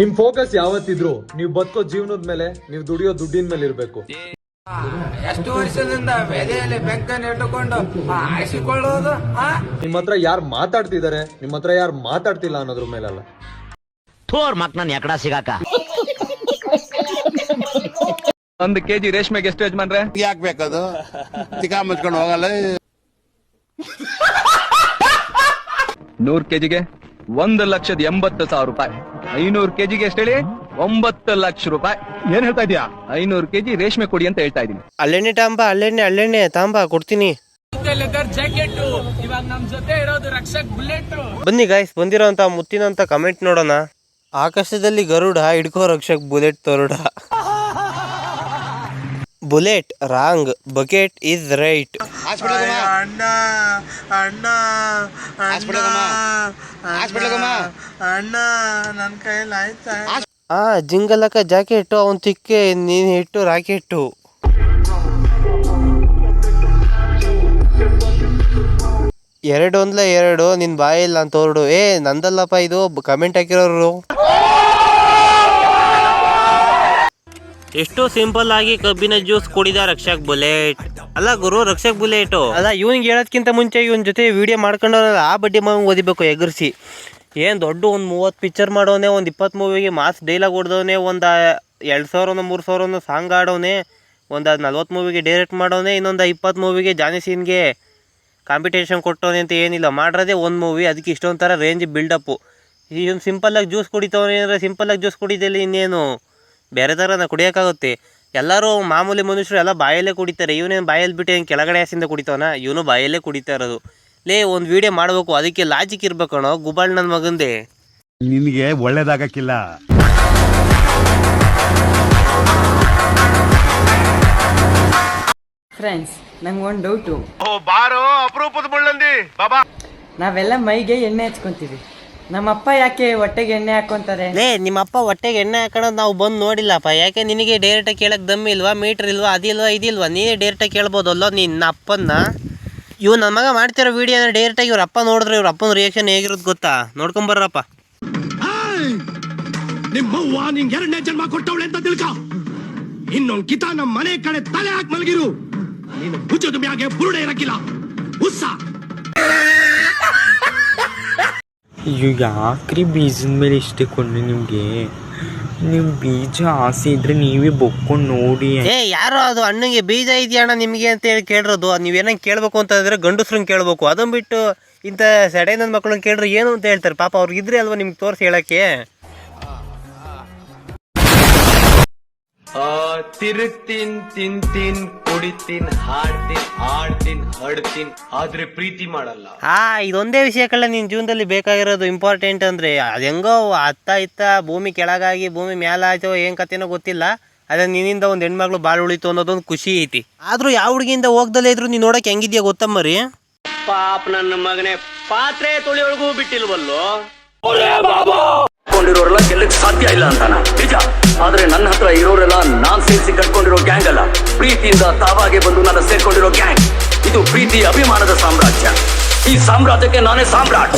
ನಿಮ್ ಫೋಕಸ್ ಯಾವತ್ತಿದ್ರು? ನೀವು ಬದುಕೋ ಜೀವನದ ಮೇಲೆ ನೀವು ದುಡಿಯೋ ದುಡ್ಡಿನ ಮೇಲೆ ಇರ್ಬೇಕು. ಎಷ್ಟು ವರ್ಷದಿಂದ ಬೆಲೆಯಲ್ಲಿ ಬೆಂಕನ್ ಇಟ್ಟುಕೊಂಡು ಆಯಿಸಿಕೊಳ್ಳೋದು ನಿಮ್ಮ ನಿಮ್ ಹತ್ರ ಯಾರು ಮಾತಾಡ್ತಿದ್ದಾರೆ ನಿಮ್ ಹತ್ರ ಯಾರು ಮಾತಾಡ್ತಿಲ್ಲ ಅನ್ನೋದ್ರ ಮೇಲಲ್ಲ. ಥೋರ್ ಮಕ್ ನನ್ ಎಕಡ ಸಿಗಾಕ. ಒಂದು ಕೆಜಿ ರೇಷ್ಮೆಗೆ ಎಷ್ಟು ಯಜಮಾನ್ರೆ? ಯಾಕೆ ಬೇಕದು? ಚಿಕಾ ಮುಚ್ಕೊಂಡು ಹೋಗಲ್ಲ. ನೂರ್ ಕೆಜಿಗೆ? ಒಂದು ಲಕ್ಷದ ಎಂಬತ್ತು ಸಾವಿರ ರೂಪಾಯಿ. ಐನೂರು ಕೆಜಿಗೆ ಎಷ್ಟು ಹೇಳಿ ಒಂಬತ್ತು ಲಕ್ಷ ರೂಪಾಯಿ. ಏನ್ ಹೇಳ್ತಾ ಇದೀಯಾ ಐನೂರು ಕೆಜಿ ರೇಷ್ಮೆ ಕೊಡಿ ಅಂತ ಹೇಳ್ತಾ ಇದೀನಿ ಅಲ್ಲೆಣ್ಣೆ ತಾಂಬ ಅಲ್ಲೆಣ್ಣೆ ಅಲ್ಲೆಣ್ಣೆ ತಾಂಬ ಕೊಡ್ತೀನಿ. ಲೆದರ್ ಜಾಕೆಟ್ ಇವಾಗ ನಮ್ ಜೊತೆ ಇರೋದು ರಕ್ಷಕ್ ಬುಲೆಟ್. ಬನ್ನಿ ಗಾಯ್ಸ್ ಬಂದಿರೋಂತ ಮುತ್ತಿನಂತ ಕಮೆಂಟ್ ನೋಡೋಣ. ಆಕಾಶದಲ್ಲಿ ಗರುಡ ಹಿಡ್ಕೋ Rakshak bullet ತರುಡ. Bullet wrong bucket is right. ಅಣ್ಣ ಅಣ್ಣ ಅಣ್ಣ ನನ್ನ ಕೈಯಲ್ಲಿ ಆಯ್ತಾ? ಆ ಜಿಂಗಲಕ ಜಾಕೆಟ್ ಅವನ್ ತಿಕ್ಕೆ ನೀನ್ ಇಟ್ಟು ರಾಕೆಟ್ ಎರಡು ಒಂದ್ಲ ಎರಡು ನಿನ್ ಬಾಯಿಲ್ಲ ಅಂತ ಹೊರಡು. ಏ ನಂದಲ್ಲಪ್ಪ ಇದು ಕಮೆಂಟ್ ಹಾಕಿರೋರು. ಎಷ್ಟು ಸಿಂಪಲ್ ಆಗಿ ಕಬ್ಬಿನ ಜ್ಯೂಸ್ ಕುಡಿದ ರಕ್ಷಕ್ ಬುಲೆಟ್. ಅಲ್ಲ ಗುರು, ರಕ್ಷಕ್ ಬುಲೆಟ್. ಅಲ್ಲ ಇವ್ನಿಗೆ ಹೇಳೋದ್ಕಿಂತ ಮುಂಚೆ ಇವನ್ ಜೊತೆ ವಿಡಿಯೋ ಮಾಡ್ಕೊಂಡವನಲ್ಲ ಆ ಬಡ್ಡಿ ಮಾವು ಓದಿಬೇಕು ಎಗರ್ಸಿ. ಏನ್ ದೊಡ್ಡ ಒಂದು ಮೂವತ್ತು ಪಿಕ್ಚರ್ ಮಾಡೋನೆ, ಒಂದು ಇಪ್ಪತ್ತು ಮೂವಿಗೆ ಮಾಸ್ ಡೈಲಾಗ್ ಹೊಡೆದವನೆ, ಒಂದು ಎರಡು ಸಾವಿರನೋ, ಮೂರು ಸಾವಿರನೋ ಸಾಂಗ್ ಆಡೋನೆ ಒಂದು ನಲ್ವತ್ತು ಮೂವಿಗೆ ಡೈರೆಕ್ಟ್ ಮಾಡೋನೆ, ಇನ್ನೊಂದು ಇಪ್ಪತ್ತು ಮೂವಿಗೆ ಜಾನಿ ಸೀನ್ಗೆ ಕಾಂಪಿಟೇಷನ್ ಕೊಟ್ಟವನೆ ಅಂತ ಏನಿಲ್ಲ. ಮಾಡಿರೋದೇ ಒಂದು ಮೂವಿ ಅದಕ್ಕೆ ಇಷ್ಟೊಂಥರ ರೇಂಜ್ ಬಿಲ್ಡಪ್ಪು ಇವನು ಸಿಂಪಲ್ಲಾಗಿ ಜ್ಯೂಸ್ ಕುಡಿತವನೆ ಅಂದರೆ ಸಿಂಪಲ್ಲಾಗಿ ಜ್ಯೂಸ್ ಕುಡಿದಲ್ಲಿ ಇನ್ನೇನು? ಬೇರೆ ಥರನ ಕುಡಿಯೋಕ್ಕಾಗುತ್ತೆ. ಎಲ್ಲರೂ ಮಾಮೂಲಿ ಮನುಷ್ಯರು ಎಲ್ಲ ಬಾಯಲ್ಲೇ ಕುಡಿತಾರೆ. ಇವನೇನು ಬಾಯಲ್ಲಿ ಬಿಟ್ಟು ಏನು ಕೆಳಗಡೆ ಹಾಸಿಂದ ಕುಡಿತಾವನ? ಇವನು ಬಾಯಲ್ಲೇ ಕುಡಿತಾ ಇರೋದು. ಲೇ ಒಂದು ವಿಡಿಯೋ ಮಾಡಬೇಕು. ಅದಕ್ಕೆ ಲಾಜಿಕ್ ಇರ್ಬೇಕಣೋ ಗುಬಾಳ್ ನನ್ನ ಮಗಂದೆ. ನಿನಗೆ ಒಳ್ಳೇದಾಗಕ್ಕಿಲ್ಲ. ಫ್ರೆಂಡ್ಸ್ ನಂಗೆ ಒಂದು ಡೌಟು ಬಾರೋ ಅಪರೂಪದ ಮುಳ್ಳಂದಿ. ಬಾಬಾ. ನಾವೆಲ್ಲ ಮೈಗೆ ಎಣ್ಣೆ ಹಚ್ಕೊಂತೀವಿ. ನಮ್ಮಪ್ಪ ಯಾಕೆ ಹೊಟ್ಟೆಗೆ ಎಣ್ಣೆ ಹಾಕೊಂತಾರೆ? ಲೇ ನಿಮ್ಮಪ್ಪ ಹೊಟ್ಟೆಗೆ ಎಣ್ಣೆ ಹಾಕೋದು ನಾವು ಬಂದು ನೋಡಿಲ್ಲಪ್ಪ. ಯಾಕೆ ನಿನಗೆ ಡೈರೆಕ್ಟಾಗಿ ಕೇಳಕ್ಕೆ ದಮ್ ಇಲ್ವಾ ಮೀಟ್ರ್ ಇಲ್ವಾ ಅದಿಲ್ವಾ ಇದಿಲ್ವಾ ನೀನೇ ಡೈರೆಕ್ಟಾಗಿ ಕೇಳ್ಬೋದಲ್ಲೋ ನಿನ್ನ ಅಪ್ಪನ್ನ. ಇವ್ ನನ್ನ ಮಗ ಮಾಡ್ತಿರೋ ವಿಡಿಯೋ ಅಂದ್ರೆ ಡೈರೆಕ್ಟಾಗಿ ಇವ್ರ ಅಪ್ಪ ನೋಡಿದ್ರೆ ಇವ್ರ ಅಪ್ಪನ ರಿಯಾಕ್ಷನ್ ಹೇಗಿರೋದು ಗೊತ್ತಾ? ನೋಡ್ಕೊಂಬರ್ರಪ್ಪ ನಿಮ್ಮವ್ವ ನಿಂಗೆ ಎರಡನೇ ಜನ್ಮ ಕೊಟ್ಟವಳೆ ಅಂತ ತಿಳ್ಕ. ಇನ್ನೊಂದ್ ಕಿತ ನಮ್ಮ ಮನೆ ಕಡೆ ತಲೆ ಹಾಕಿ ಮಲಗಿರು. ನೀನು ಭುಜದ ಮ್ಯಾಗೆ ಬುರುಡೆ ಇರಕ್ಕಿಲ್ಲ. ಉಸ್ಸ ಅಯ್ಯೋ ಯಾಕ್ರಿ ಬೀಜದ ಮೇಲೆ ಇಷ್ಟೇ ಕೊಂಡು ನಿಮಗೆ ನಿಮ್ ಬೀಜ ಆಸೆ ಇದ್ರೆ ನೀವೇ ಬೊಕ್ಕೊಂಡು ನೋಡಿ ಏ ಯಾರೋ ಅದು ಅಣ್ಣಗೆ ಬೀಜ ಇದೆಯಣ್ಣ ನಿಮಗೆ ಅಂತ ಹೇಳಿ ಕೇಳಿರೋದು ನೀವೇನಂಗೆ ಕೇಳಬೇಕು ಅಂತ ಅಂದ್ರೆ ಗಂಡಸ್ರನ್ನ ಕೇಳಬೇಕು ಅದನ್ನ ಬಿಟ್ಟು ಇಂಥ ಸಡೆ ನನ್ನ ಮಕ್ಕಳನ್ನ ಕೇಳಿದ್ರೆ ಏನು ಅಂತ ಹೇಳ್ತಾರೆ ಪಾಪ ಅವ್ರಿಗೆ ಇದ್ರೆ ಅಲ್ವಾ ನಿಮ್ಗೆ ತೋರಿಸಿ ಹೇಳಕ್ಕೆ ತಿರುಗ್ತೀನ್ ತಿಂತೀನ್ ಕುಡಿತೀನ್ ಹಾಡ್ತೀನ್ ಆಡ್ತೀನ್ ಹಡ್ತೀನ್ ಆದ್ರೆ ಪ್ರೀತಿ ಮಾಡಲ್ಲ. ಆ ಇದೊಂದೇ ವಿಷಯಕ್ಕಲ್ಲ ನಿನ್ ಜೀವನದಲ್ಲಿ ಬೇಕಾಗಿರೋದು ಇಂಪಾರ್ಟೆಂಟ್ ಅಂದ್ರೆ ಅದು ಹೆಂಗೋ ಅತ್ತ ಇತ್ತ ಭೂಮಿ ಕೆಳಗಾಗಿ ಭೂಮಿ ಮ್ಯಾಲಾಯ್ತೋ ಏನು ಕತೆನೋ ಗೊತ್ತಿಲ್ಲ ಅದೇ ನಿನ್ನಿಂದ ಒಂದು ಹೆಣ್ಮಗಳು ಬಾಳು ಉಳಿತು ಅನ್ನೋದೊಂದು ಖುಷಿ ಐತಿ. ಆದ್ರೂ ಯಾವ ಹುಡುಗಿಯಿಂದ ಹೋಗ್ದಲ್ಲೇ ಇದ್ರು ನೀನು ನೋಡಕ್ಕೆ ಹೆಂಗಿದ್ಯಾ ಗೊತ್ತಮ್ಮರಿ? ಪಾಪ ನನ್ನ ಮಗನೇ ಪಾತ್ರೆ ತೊಳೆಯೊಳಗೂ ಬಿಟ್ಟಿಲ್ವಲ್ಲೋ? ಸಾಧ್ಯ ಇಲ್ಲ ಅಂತಾನ? ಆದ್ರೆ ನನ್ನ ಹತ್ರ ಇರೋರೆಲ್ಲ ನಾನ್ ಸೇರಿಸಿ ಕಟ್ಕೊಂಡಿರೋ ಗ್ಯಾಂಗ್ ಅಲ್ಲ. ಪ್ರೀತಿಯಿಂದ ತಾವಾಗೆ ಬಂದು ನನ್ನ ಸೇರ್ಕೊಂಡಿರೋ ಗ್ಯಾಂಗ್ ಇದು ಪ್ರೀತಿ ಅಭಿಮಾನದ ಸಾಮ್ರಾಜ್ಯ. ಈ ಸಾಮ್ರಾಜ್ಯಕ್ಕೆ ನಾನೇ ಸಾಮ್ರಾಟ್.